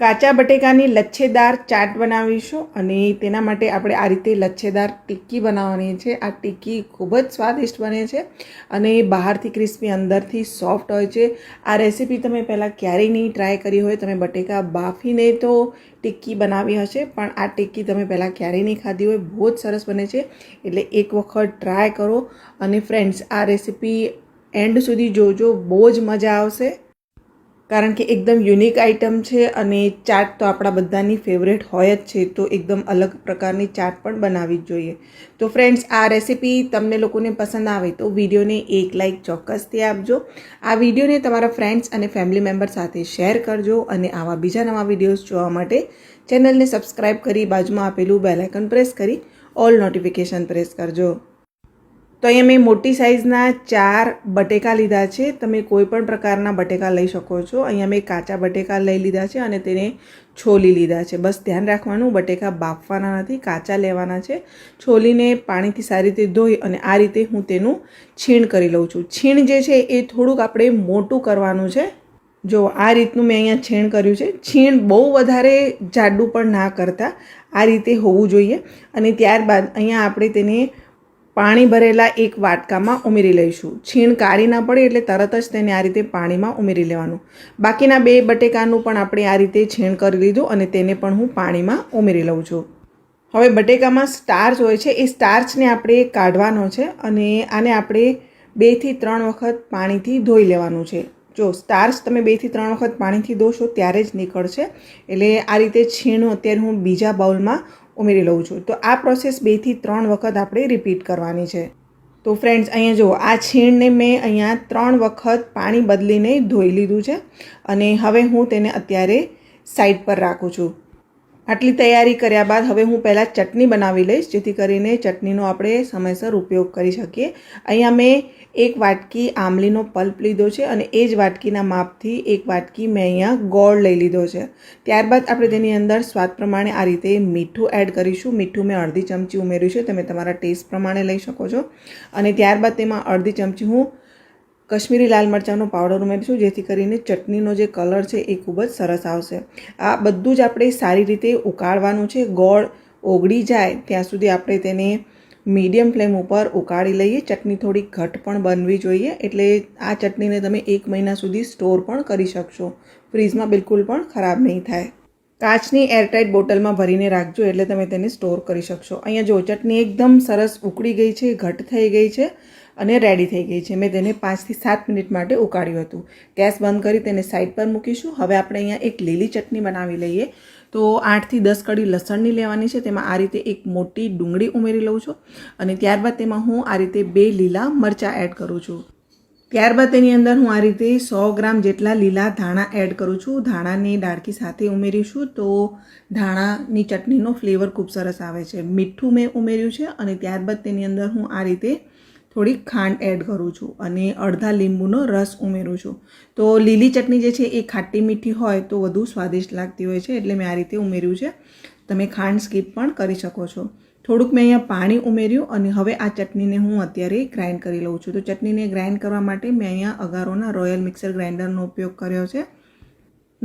કાચા બટેકાની લચ્છેદાર ચાટ બનાવીશું અને તેના માટે આપણે આ રીતે લચ્છેદાર ટિક્કી બનાવવાની છે. આ ટિક્કી ખૂબ જ સ્વાદિષ્ટ બને છે અને બહારથી ક્રિસ્પી, અંદરથી સોફ્ટ હોય છે. આ રેસીપી તમે પહેલાં ક્યારેય નહીં ટ્રાય કરી હોય, તમે બટેકા બાફીને તો ટિક્કી બનાવી હશે, પણ આ ટિક્કી તમે પહેલાં ક્યારેય નહીં ખાધી હોય, બહુ જ સરસ બને છે. એટલે એક વખત ટ્રાય કરો અને ફ્રેન્ડ્સ, આ રેસીપી એન્ડ સુધી જોજો, બહુ જ મજા આવશે. કારણ કે એકદમ યુનિક આઇટમ છે અને ચાટ તો આપણા બધાની ફેવરેટ હોય જ છે, તો એકદમ અલગ પ્રકારની ચાટ પણ બનાવવી જોઈએ. તો ફ્રેન્ડ્સ આ રેસીપી તમને લોકોને પસંદ આવે તો વિડીયોને એક લાઇક ચોક્કસથી આપજો. આ વિડીયોને તમારા ફ્રેન્ડ્સ અને ફેમિલી મેમ્બર સાથે શેર કરજો અને આવા બીજા નવા વિડીયોઝ જોવા માટે ચેનલને સબસ્ક્રાઈબ કરી બાજુમાં આપેલું બેલાઇકન પ્રેસ કરી ઓલ નોટિફિકેશન પ્રેસ કરજો. તો અહીંયા મેં મોટી સાઇઝના ચાર બટેકા લીધા છે. તમે કોઈ પણ પ્રકારના બટેકા લઈ શકો છો. અહીંયા મેં કાચા બટેકા લઈ લીધા છે અને તેને છોલી લીધા છે. બસ ધ્યાન રાખવાનું, બટેકા બાફવાના નથી, કાચા લેવાના છે. છોલીને પાણીથી સારી રીતે ધોઈ અને આ રીતે હું તેનું છીણ કરી લઉં છું. છીણ જે છે એ થોડુંક આપણે મોટું કરવાનું છે. જો આ રીતનું મેં અહીંયા છીણ કર્યું છે. છીણ બહુ વધારે જાડું પણ ના કરતા. આ રીતે હોવું જોઈએ. અને ત્યારબાદ અહીંયા આપણે તેને પાણી ભરેલા એક વાટકામાં ઉમેરી લઈશું. છીણ કાઢી ના પડે એટલે તરત જ તેને આ રીતે પાણીમાં ઉમેરી લેવાનું. બાકીના બે બટેકાનું પણ આપણે આ રીતે છીણ કરી લીધું અને તેને પણ હું પાણીમાં ઉમેરી લઉં છું. હવે બટેકામાં સ્ટાર્ચ હોય છે, એ સ્ટાર્ચને આપણે કાઢવાનો છે અને આને આપણે બેથી ત્રણ વખત પાણીથી ધોઈ લેવાનું છે. જો સ્ટાર્ચ તમે બેથી ત્રણ વખત પાણીથી ધોશો ત્યારે જ નીકળશે. એટલે આ રીતે છીણું અત્યારે હું બીજા બાઉલમાં ઉમેરી લઉં છું. તો આ પ્રોસેસ બેથી ત્રણ વખત આપણે રિપીટ કરવાની છે. તો ફ્રેન્ડ્સ અહીંયા જુઓ, આ છીણને મેં અહીંયા ત્રણ વખત પાણી બદલીને ધોઈ લીધું છે અને હવે હું તેને અત્યારે સાઈડ પર રાખું છું. આટલી તૈયારી કર્યા બાદ હવે હું પહેલાં ચટણી બનાવી લઈશ, જેથી કરીને ચટણીનો આપણે સમયસર ઉપયોગ કરી શકીએ. અહીંયા મેં એક વાટકી આમલીનો પલ્પ લીધો છે અને એ જ વાટકીના માપથી એક વાટકી મેં અહીંયા ગોળ લઈ લીધો છે. ત્યારબાદ આપણે તેની અંદર સ્વાદ પ્રમાણે આ રીતે મીઠું એડ કરીશું. મીઠું મેં અડધી ચમચી ઉમેર્યું છે, તમે તમારા ટેસ્ટ પ્રમાણે લઈ શકો છો. અને ત્યારબાદ તેમાં અડધી ચમચી હું કશ્મીરી લાલ મરચાંનો પાવડર ઉમેરીશું, જેથી કરીને ચટણીનો જે કલર છે એ ખૂબ જ સરસ આવશે. આ બધું જ આપણે સારી રીતે ઉકાળવાનું છે. ગોળ ઓગળી જાય, ત્યાં સુધી આપણે તેને મીડિયમ ફ્લેમ ઉપર ઉકાળી લઈએ. ચટણી થોડી ઘટ પણ બનવી જોઈએ, એટલે આ ચટણીને તમે એક મહિના સુધી સ્ટોર પણ કરી શકશો. ફ્રીજમાં બિલકુલ પણ ખરાબ નહીં થાય. કાચની એરટાઇટ બોટલમાં ભરીને રાખજો, એટલે તમે તેને સ્ટોર કરી શકશો. અહીંયા જો ચટણી એકદમ સરસ ઉકળી ગઈ છે, ઘટ થઈ ગઈ છે અને રેડી થઈ ગઈ છે. મેં તેને પાંચથી સાત મિનિટ માટે ઉકાળ્યું હતું. ગેસ બંધ કરી તેને સાઈડ પર મૂકીશું. હવે આપણે અહીંયા એક લીલી ચટણી બનાવી લઈએ. તો આઠથી દસ કડી લસણની લેવાની છે. તેમાં આ રીતે એક મોટી ડુંગળી ઉમેરી લઉં છું. અને ત્યારબાદ તેમાં હું આ રીતે બે લીલા મરચાં એડ કરું છું. ત્યારબાદ તેની અંદર હું આ રીતે સો ગ્રામ જેટલા લીલા ધાણા એડ કરું છું. ધાણાની ડાળકી સાથે ઉમેરીશું તો ધાણાની ચટણીનો ફ્લેવર ખૂબ સરસ આવે છે. મીઠું મેં ઉમેર્યું છે. અને ત્યારબાદ તેની અંદર હું આ રીતે થોડીક ખાંડ એડ કરું છું અને અડધા લીંબુનો રસ ઉમેરું છું. તો લીલી ચટણી જે છે એ ખાટી મીઠી હોય તો વધુ સ્વાદિષ્ટ લાગતી હોય છે, એટલે મેં આ રીતે ઉમેર્યું છે. તમે ખાંડ સ્કીપ પણ કરી શકો છો. થોડુંક મેં અહીંયા પાણી ઉમેર્યું અને હવે આ ચટણીને હું અત્યારે ગ્રાઇન્ડ કરી લઉં છું. તો ચટણીને ગ્રાઇન્ડ કરવા માટે મેં અહીંયા અગારોના રોયલ મિક્સર ગ્રાઇન્ડરનો ઉપયોગ કર્યો છે.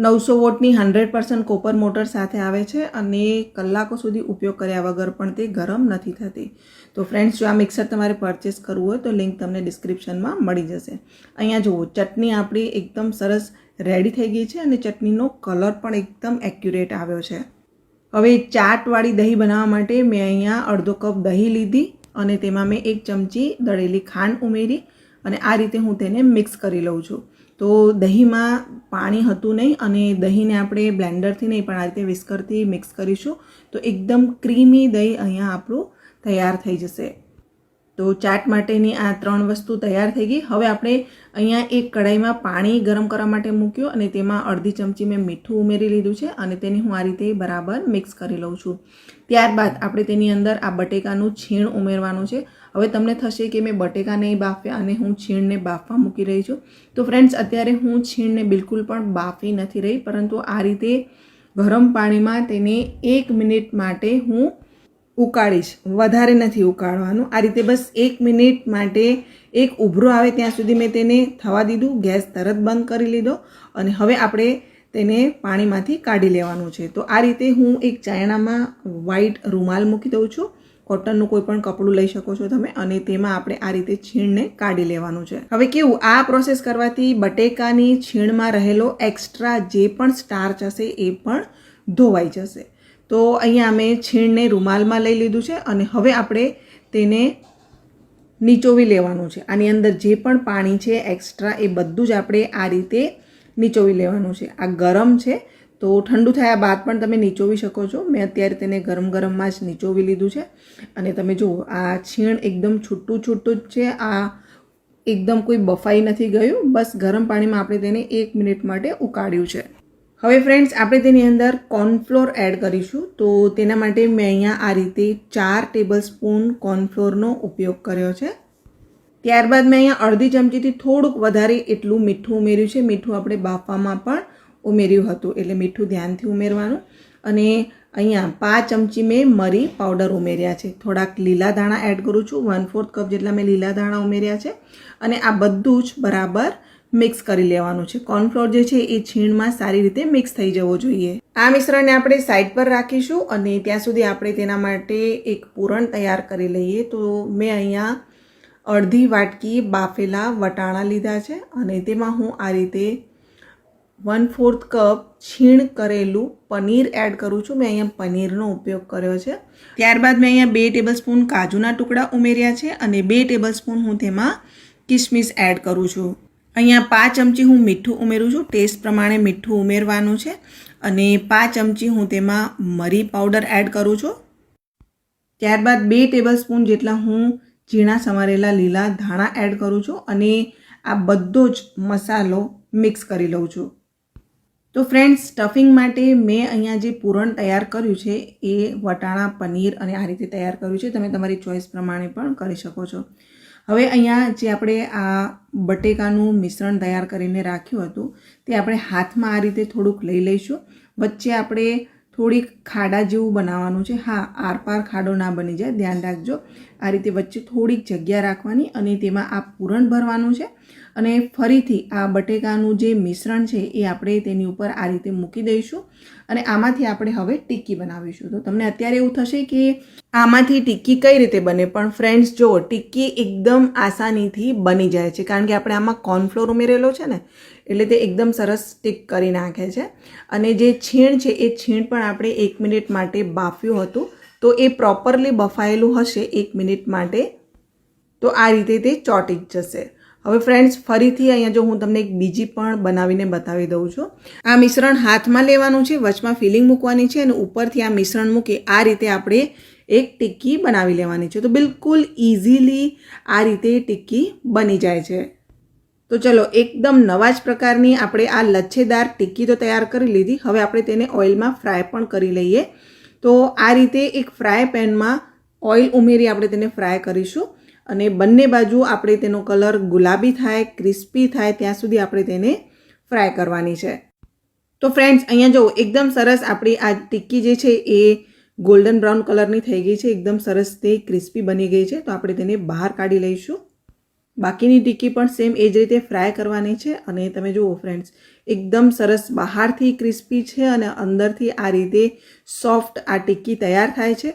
નવસો વોટની હંડ્રેડ પર્સન્ટ કોપર મોટર સાથે આવે છે અને કલાકો સુધી ઉપયોગ કર્યા વગર પણ તે ગરમ નથી થતી. તો ફ્રેન્ડ્સ જો આ મિક્સર તમારે પરચેસ કરવું હોય તો લિંક તમને ડિસ્ક્રિપ્શનમાં મળી જશે. અહીંયા જુઓ, ચટણી આપણી એકદમ સરસ રેડી થઈ ગઈ છે અને ચટણીનો કલર પણ એકદમ એક્યુરેટ આવ્યો છે. હવે ચાટવાળી દહીં બનાવવા માટે મેં અહીંયા અડધો કપ દહીં લીધી અને તેમાં મેં એક ચમચી દળેલી ખાંડ ઉમેરી અને આ રીતે હું તેને મિક્સ કરી લઉં છું. તો દહીંમાં પાણી હતું નહીં અને દહીંને આપણે બ્લેન્ડરથી નહીં પણ આ રીતે વિસ્કરથી મિક્સ કરીશું તો એકદમ ક્રીમી દહીં અહીંયા આપણું તૈયાર થઈ જશે. તો ચાટ માટેની આ ત્રણ વસ્તુ તૈયાર થઈ ગઈ. હવે આપણે અહીંયા એક કઢાઈમાં પાણી ગરમ કરવા માટે મૂક્યું અને તેમાં અડધી ચમચી મેં મીઠું ઉમેરી લીધું છે અને તેને હું આ રીતે બરાબર મિક્સ કરી લઉં છું. ત્યારબાદ આપણે તેની અંદર આ બટેકાનું છીણ ઉમેરવાનું છે. હવે તમને થશે કે મેં બટેકા નહીં બાફ્યા અને હું છીણને બાફવા મૂકી રહી છું. તો ફ્રેન્ડ્સ, અત્યારે હું છીણને બિલકુલ પણ બાફી નથી રહી, પરંતુ આ રીતે ગરમ પાણીમાં તેને એક મિનિટ માટે હું ઉકાળીશ. વધારે નથી ઉકાળવાનું. આ રીતે બસ એક મિનિટ માટે એક ઉભરો આવે ત્યાં સુધી મેં તેને થવા દીધું. ગેસ તરત બંધ કરી લીધો અને હવે આપણે તેને પાણીમાંથી કાઢી લેવાનું છે. તો આ રીતે હું એક ચાયણામાં વ્હાઈટ રૂમાલ મૂકી દઉં છું. કોટનનું કોઈ પણ કપડું લઈ શકો છો તમે અને તેમાં આપણે આ રીતે છીણને કાઢી લેવાનું છે. હવે કેવું, આ પ્રોસેસ કરવાથી બટેકાની છીણમાં રહેલો એક્સ્ટ્રા જે પણ સ્ટાર્ચ હશે એ પણ ધોવાઈ જશે. તો અહીંયા અમે છીણને રૂમાલમાં લઈ લીધું છે અને હવે આપણે તેને નીચોવી લેવાનું છે. આની અંદર જે પણ પાણી છે એક્સ્ટ્રા એ બધું જ આપણે આ રીતે નીચોવી લેવાનું છે. આ ગરમ છે, તો ઠંડુ થયા બાદ પણ તમે નીચોવી શકો છો. મેં અત્યારે તેને ગરમ ગરમમાં જ નીચોવી લીધું છે. અને તમે જુઓ, આ છીણ એકદમ છૂટું છૂટું જ છે. આ એકદમ કોઈ બફાઈ નથી ગયું. બસ ગરમ પાણીમાં આપણે તેને એક મિનિટ માટે ઉકાળ્યું છે. હવે ફ્રેન્ડ્સ આપણે તેની અંદર કોર્નફ્લોર એડ કરીશું. તો તેના માટે મેં અહીંયા આ રીતે ચાર ટેબલ સ્પૂન કોર્નફ્લોરનો ઉપયોગ કર્યો છે. ત્યારબાદ મેં અહીંયા અડધી ચમચીથી થોડુંક વધારે એટલું મીઠું ઉમેર્યું છે. મીઠું આપણે બાફવામાં પણ ઉમેર્યું હતું, એટલે મીઠું ધ્યાનથી ઉમેરવાનું. અને અહીંયા પાંચ ચમચી મેં મરી પાવડર ઉમેર્યા છે. થોડાક લીલા દાણા એડ કરું છું. વન ફોર્થ કપ જેટલા મેં લીલા દાણા ઉમેર્યા છે. અને આ બધું જ બરાબર મિક્સ કરી લેવાનું છે. કોર્નફ્લોર જે છે એ છીણમાં સારી રીતે મિક્સ થઈ જવો જોઈએ. આ મિશ્રણને આપણે સાઈડ પર રાખીશું અને ત્યાં સુધી આપણે તેના માટે એક પૂરણ તૈયાર કરી લઈએ. તો મેં અહીંયા અડધી વાટકી બાફેલા વટાણા લીધા છે અને તેમાં હું આ રીતે વન ફોર્થ કપ છીણ કરેલું પનીર એડ કરું છું. મેં અહીંયા પનીરનો ઉપયોગ કર્યો છે. ત્યારબાદ મેં અહીંયા બે ટેબલ સ્પૂન કાજુના ટુકડા ઉમેર્યા છે અને બે ટેબલ સ્પૂન હું તેમાં કિસમિસ એડ કરું છું. અહીંયા પાંચ ચમચી હું મીઠું ઉમેરું છું. ટેસ્ટ પ્રમાણે મીઠું ઉમેરવાનું છે અને પાંચ ચમચી હું તેમાં મરી પાવડર એડ કરું છું. ત્યારબાદ બે ટેબલ સ્પૂન જેટલા હું ઝીણા સમારેલા લીલા ધાણા એડ કરું છું અને આ બધો જ મસાલો મિક્સ કરી લઉં છું. તો ફ્રેન્ડ્સ, સ્ટફિંગ માટે મેં અહીંયા જે પૂરણ તૈયાર કર્યું છે એ વટાણા પનીર અને આ રીતે તૈયાર કર્યું છે. તમે તમારી ચોઈસ પ્રમાણે પણ કરી શકો છો. હવે અહીંયા જે આપણે આ બટેકાનું મિશ્રણ તૈયાર કરીને રાખ્યું હતું, તે આપણે હાથમાં આ રીતે થોડુંક લઈ લઈશું. વચ્ચે આપણે થોડીક ખાડા જેવું બનાવવાનું છે. હા, આરપાર ખાડો ના બની જાય. ધ્યાન રાખજો. આ રીતે વચ્ચે થોડીક જગ્યા રાખવાની અને તેમાં આ પૂરણ ભરવાનું છે. અને ફરીથી આ બટેકાનું જે મિશ્રણ છે એ આપણે તેની ઉપર આ રીતે મૂકી દઈશું અને આમાંથી આપણે હવે ટિક્કી બનાવીશું. તો તમને અત્યારે એવું થશે કે આમાંથી ટિક્કી કઈ રીતે બને? પણ ફ્રેન્ડ્સ જો ટિક્કી એકદમ આસાનીથી બની જાય છે. કારણ કે આપણે આમાં કોર્નફ્લોર ઉમેરેલો છે ને, એટલે તે એકદમ સરસ સ્ટીક કરી નાખે છે. અને જે છીણ છે, એ છીણ પણ આપણે એક મિનિટ માટે બાફ્યું હતું. તો એ પ્રોપરલી બફાયેલું હશે એક મિનિટ માટે. તો આ રીતે તે ચોંટી જશે. હવે ફ્રેન્ડ્સ ફરીથી અહીંયા જો હું તમને એક બીજી પણ બનાવીને બતાવી દઉં છું. આ મિશ્રણ હાથમાં લેવાનું છે, વચમાં ફિલિંગ મૂકવાની છે અને ઉપરથી આ મિશ્રણ મૂકી આ રીતે આપણે એક ટિક્કી બનાવી લેવાની છે. તો બિલકુલ ઇઝીલી આ રીતે ટિક્કી બની જાય છે. તો ચલો, એકદમ નવા જ પ્રકારની આપણે આ લચ્છેદાર ટિક્કી તો તૈયાર કરી લીધી. હવે આપણે તેને ઓઇલમાં ફ્રાય પણ કરી લઈએ. તો આ રીતે એક ફ્રાય પેનમાં ઓઇલ ઉમેરી આપણે તેને ફ્રાય કરીશું. અને બંને બાજુ આપણે તેનો કલર ગુલાબી થાય, ક્રિસ્પી થાય, ત્યાં સુધી આપણે તેને ફ્રાય કરવાની છે. તો ફ્રેન્ડ્સ, અહીંયા જો એકદમ સરસ આપણી આ ટિક્કી જે છે એ ગોલ્ડન બ્રાઉન કલરની થઈ ગઈ છે, એકદમ સરસ તે ક્રિસ્પી બની ગઈ છે, તો આપણે તેને બહાર કાઢી લઈશું. બાકીની ટિક્કી પણ સેમ એ જ રીતે ફ્રાય કરવાની છે અને તમે જુઓ ફ્રેન્ડ્સ, એકદમ સરસ બહારથી ક્રિસ્પી છે અને અંદરથી આ રીતે સોફ્ટ આ ટિક્કી તૈયાર થાય છે.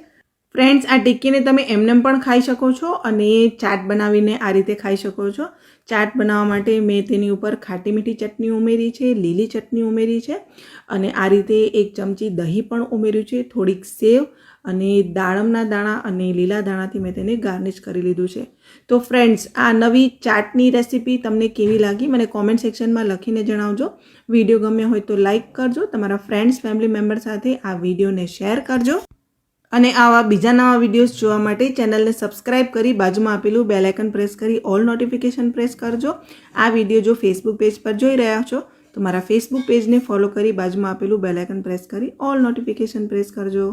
ફ્રેન્ડ્સ, આ ટિક્કીને તમે એમનેમ પણ ખાઈ શકો છો અને ચાટ બનાવીને આ રીતે ખાઈ શકો છો. ચાટ બનાવવા માટે મેં તેની ઉપર ખાટી મીઠી ચટણી ઉમેરી છે, લીલી ચટણી ઉમેરી છે અને આ રીતે એક ચમચી દહીં પણ ઉમેર્યું છે, થોડીક સેવ અને દાડમના દાણા અને લીલા દાણાથી મેં તેને ગાર્નિશ કરી લીધું છે. તો ફ્રેન્ડ્સ, આ નવી ચાટની રેસીપી તમને કેવી લાગી મને કોમેન્ટ સેક્શનમાં લખીને જણાવજો. વીડિયો ગમ્યો હોય તો લાઇક કરજો, તમારા ફ્રેન્ડ્સ, ફેમિલી મેમ્બર સાથે આ વિડીયોને શેર કરજો. અને આવા બીજા નવા વિડીયોઝ જોવા માટે ચેનલને સબસ્ક્રાઇબ કરી બાજુમાં આપેલું બેલ પ્રેસ કરી ઓલ નોટિફિકેશન પ્રેસ કરજો. આ વીડિયો જો ફેસબુક પેજ પર જોઈ રહ્યા છો, તો મારા ફેસબુક પેજને ફોલો કરી બાજુમાં આપેલું બેલ પ્રેસ કરી ઓલ નોટિફિકેશન પ્રેસ કરજો.